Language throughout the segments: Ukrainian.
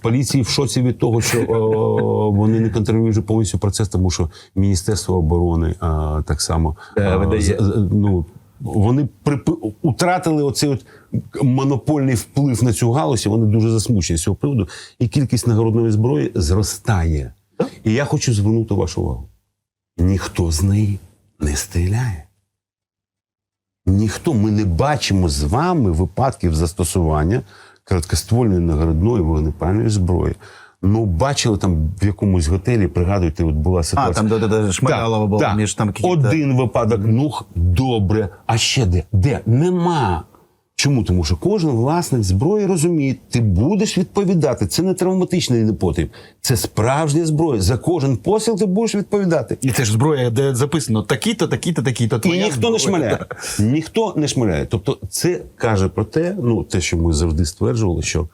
поліції в шоці від того, що о, вони не контролюють вже повністю процес, тому що Міністерство оборони а, так само Е, а, видає. ну, вони припи- утратили оцей от монопольний вплив на цю галузь, і вони дуже засмучені з цього приводу. І кількість нагородної зброї зростає. І я хочу звернути вашу увагу: ніхто з неї не стріляє. Ніхто, ми не бачимо з вами випадків застосування короткоствольної нагородної вогнепальної зброї. Ну, бачили там в якомусь готелі, пригадуйте, от була А, там де, де, де Шмалялова була, між там один випадок, ну добре. А ще де? Де? Нема. Чому? Тому що кожен власник зброї розуміє, ти будеш відповідати. Це не травматичний непотріб, це справжня зброя. За кожен постріл ти будеш відповідати. І це ж зброя, де записано такі-то, такі-то, такі-то. І ніхто не шмаляє. Ніхто не шмаляє. Тобто, це каже про те, ну те, що ми завжди стверджували, що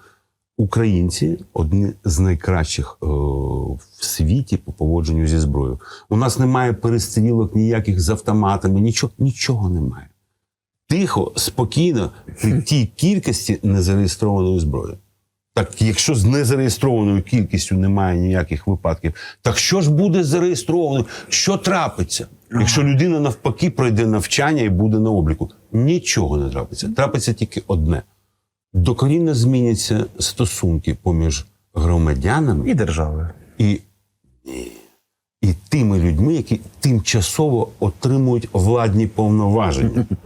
українці одні з найкращих е, в світі по поводженню зі зброєю. У нас немає перестрілок ніяких з автоматами, нічого, нічого немає. Тихо, спокійно, при тій кількості незареєстрованої зброї. Так, якщо з незареєстрованою кількістю немає ніяких випадків, так що ж буде зареєстровано? Що трапиться? Якщо людина навпаки пройде навчання і буде на обліку, нічого не трапиться. Трапиться тільки одне: докорінно зміняться стосунки поміж громадянами І державою. і, і, і тими людьми, які тимчасово отримують владні повноваження.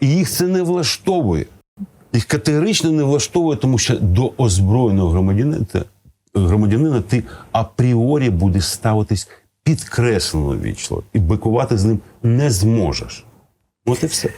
І їх це не влаштовує. Їх категорично не влаштовує, тому що до озброєного громадянина, громадянина ти апріорі будеш ставитись підкреслено вічливо і бикувати з ним не зможеш. От і все.